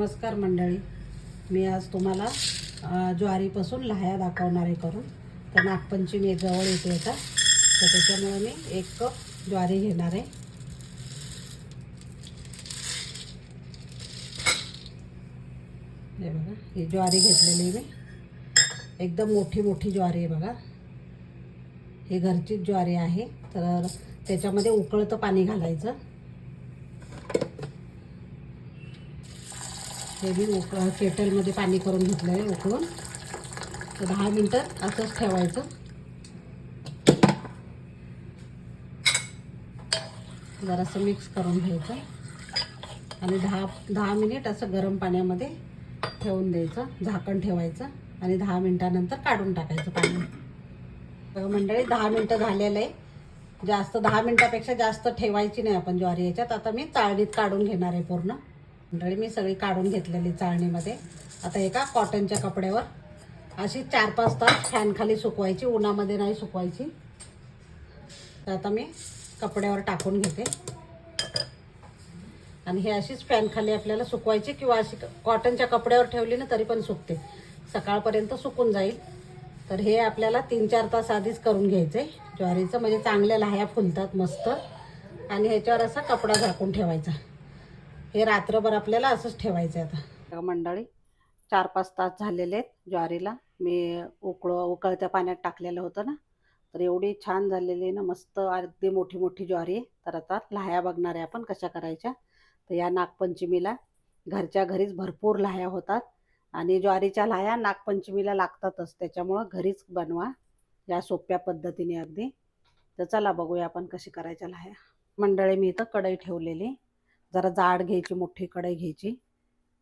नमस्कार मंडळी. मी आज तुम्हाला ज्वारीपासून लाह्या दाखवणार आहे करून तर नागपंचमी जवळ येते आता. तर त्याच्यामुळे मी एक कप ज्वारी घेणार आहे. हे बघा ही ज्वारी घेतलेली मी. एकदम मोठी मोठी ज्वारी आहे बघा. ही घरचीच ज्वारी आहे. तर त्याच्यामध्ये उकळतं पाणी घालायचं. हे मी उक केटलमध्ये पाणी करून घेतलं आहे उकळून. तर दहा मिनटं असंच ठेवायचं. जरासं मिक्स करून घ्यायचं. आणि दहा दहा मिनिट असं गरम पाण्यामध्ये ठेवून द्यायचं. झाकण ठेवायचं. आणि दहा मिनटानंतर काढून टाकायचं पाणी. तर मंडळी दहा मिनटं झालेलं आहे. जास्त दहा मिनटापेक्षा जास्त ठेवायची नाही आपण ज्वारी याच्यात. आता मी चाळणीत काढून घेणार आहे पूर्ण. मंडळी मी सगळी काढून घेतलेली चाळणीमध्ये. आता एका कॉटनच्या कपड्यावर अशी चार पाच तास फॅनखाली सुकवायची उन्हामध्ये नाही सुकवायची. तर आता मी कपड्यावर टाकून घेते. आणि हे अशीच फॅनखाली आपल्याला सुकवायची किंवा अशी कॉटनच्या कपड्यावर ठेवली ना तरी पण सुकते. सकाळपर्यंत सुकून जाईल. तर हे आपल्याला तीन चार तास आधीच करून घ्यायचं आहे ज्वारीचं म्हणजे चांगल्या लाह्या फुलतात मस्त. आणि ह्याच्यावर असा कपडा झाकून ठेवायचा. हे रात्रभर आपल्याला असंच ठेवायचं आहे आता. मंडळी चार पाच तास झालेले आहेत ज्वारीला. मी उकळ उकळत्या पाण्यात टाकलेलं होतं ना. तर एवढी छान झालेली आहे ना मस्त अगदी मोठी मोठी ज्वारी आहे. तर आता लाह्या बघणार आहे आपण कशा करायच्या. तर या नागपंचमीला घरच्या घरीच भरपूर लाह्या होतात. आणि ज्वारीच्या लाह्या नागपंचमीला लागतातच त्याच्यामुळं घरीच बनवा. या सोप्या पद्धतीने अगदी. तर चला बघूया आपण कशी करायच्या लाह्या. मंडळी मी इथं कढई ठेवलेली. जरा जाड घ्यायची मोठी कढई घ्यायची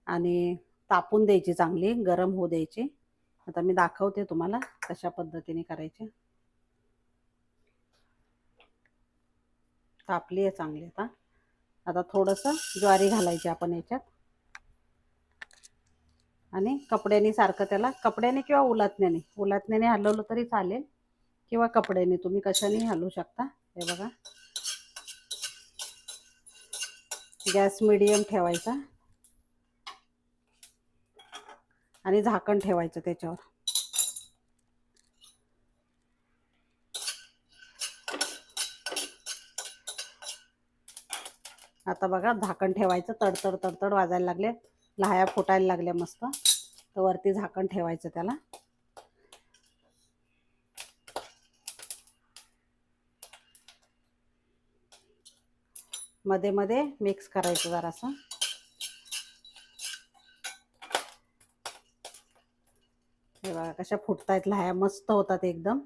आणि तापून द्यायची चांगली गरम होऊ द्यायची. आता मी दाखवते तुम्हाला कशा पद्धतीने करायचे. तापली आहे चांगली आता. आता थोडंसं ज्वारी घालायची आपण याच्यात. आणि कपड्याने सारखं त्याला कपड्याने किंवा उलातण्याने. उलातण्याने हलवलं तरी चालेल किंवा कपड्याने. तुम्ही कशाने हलवू शकता. हे बघा. गॅस मिडियम ठेवायचा. आणि झाकण ठेवायचं त्याच्यावर. आता बघा झाकण ठेवायचं. तडतड तडतड वाजायला लागले. लाह्या फुटायला लागल्या मस्त. तर वरती झाकण ठेवायचं त्याला. मध्ये मध्ये मिक्स करायचं जरासं. हे बघा कशा फुटतायत लाह्या मस्त होतात एकदम.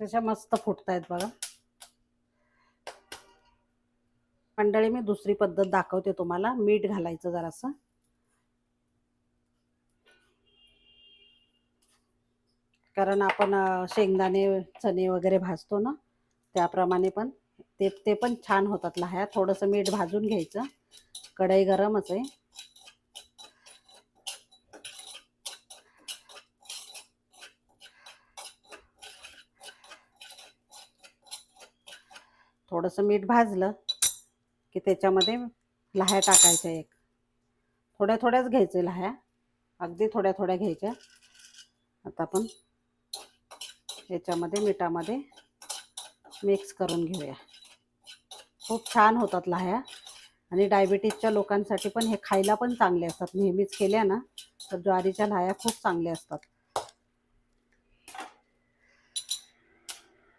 कशा मस्त फुटतायत बघा. मंडळी मी दुसरी पद्धत दाखवते तुम्हाला. मीठ घालायचं जरासं. कारण आपण शेंगदाणे चणे वगैरे भाजतो ना त्याप्रमाणे पण. ते ते पण छान होतात लाह्या. थोडंसं मीठ भाजून घ्यायचं. कढई गरमच आहे. थोडंसं मीठ भाजलं. की त्याच्यामध्ये लाह्या टाकायच्या एक. थोड्या थोड्याच घ्यायच्या लाह्या. अगदी थोड्या थोड्या घ्यायच्या. आता आपण याच्यामध्ये मिठामध्ये मिक्स करून घेऊया. खूप छान होतात लाह्या. आणि डायबिटीजच्या लोकांसाठी पण हे खायला पण चांगले असतात. नेहमीच केल्या ना तर ज्वारीच्या लाह्या खूप चांगल्या असतात.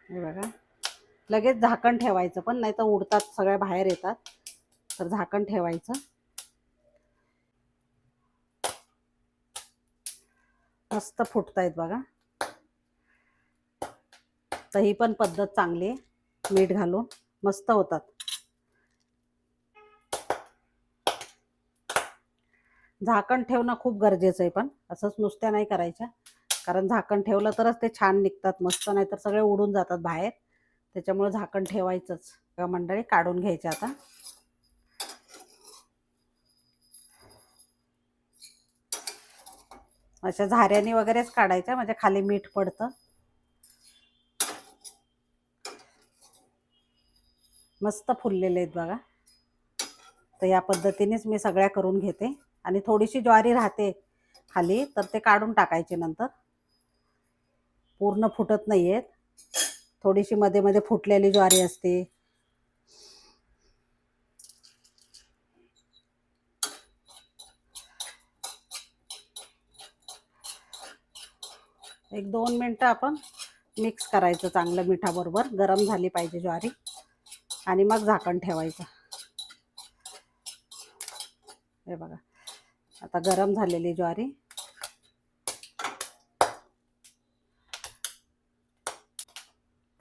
हे बघा. लगेच झाकण ठेवायचं पण नाही तर उडतात सगळ्या बाहेर येतात. तर झाकण ठेवायचं. मस्त फुटतायत बघा. तर ही पण पद्धत चांगली आहे मीठ घालून. मस्त होतात. झाकण ठेवणं खूप गरजेचं आहे पण. असंच नुसत्या नाही करायच्या. कारण झाकण ठेवलं तरच ते छान निघतात. मस्त नाही तर सगळे उडून जातात बाहेर. त्याच्यामुळं झाकण ठेवायचंच. मंडळी काढून घ्यायचे आता. अशा झाऱ्याने वगैरेच काढायच्या म्हणजे खाली मीठ पडतं. मस्त फुललेले आहेत बघा. तर या पद्धतीनेच मी सगळ्या करून घेते. आणि थोडीशी ज्वारी राहते खाली तर ते काढून टाकायचे नंतर. पूर्ण फुटत नाही आहेत थोडीशी मध्ये मध्ये फुटलेली ज्वारी असते. एक दोन मिनटं आपण मिक्स करायचं चांगलं मिठाबरोबर. गरम झाली पाहिजे ज्वारी. आणि मग झाकण ठेवायचं. हे बघा. आता गरम झालेली ज्वारी.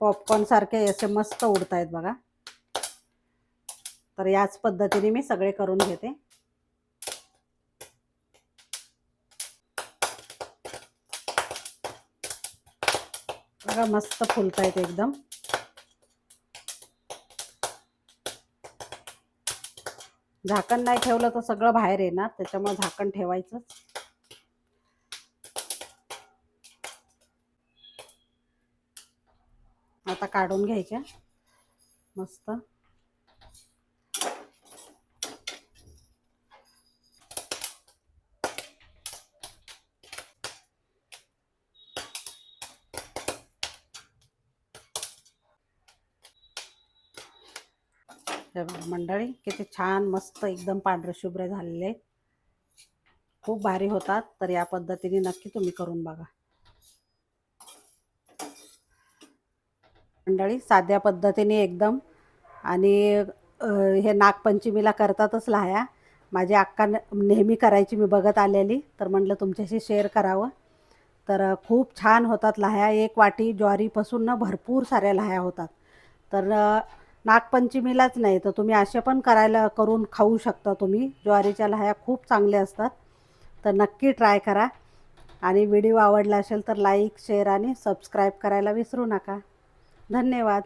पॉपकॉर्न सारखे असे मस्त उडत आहेत बघा. तर याच पद्धतीने मी सगळे करून घेते. बघा मस्त फुलत आहेत एकदम. झाकण नाही ठेवलं तर सगळं बाहेर येणार त्याच्यामुळे झाकण ठेवायचं आता काढून घ्यायच्या. मस्त. मंडळी किती छान मस्त एकदम पांढरे शुभ्र झालेले. आहेत. खूप भारी होतात तर या पद्धतीने नक्की तुम्ही करून बघा. मंडळी साध्या पद्धतीने एकदम. आणि हे नागपंचमीला करतातच लाह्या. माझी अक्का न- नेहमी करायची मी बघत आलेली. तर म्हटलं तुमच्याशी शेअर करावं. तर खूप छान होतात लाह्या. एक वाटी ज्वारीपासून ना भरपूर साऱ्या लाह्या होतात. तर नागपंचमीलाच नाही तर तुम्ही असे पण करायला करून खाऊ शकता तुम्ही. ज्वारीच्या लाह्या खूप चांगल्या असतात. तर नक्की ट्राय करा. आणि व्हिडिओ आवडला असेल तर लाईक शेअर आणि सबस्क्राईब करायला विसरू नका. धन्यवाद.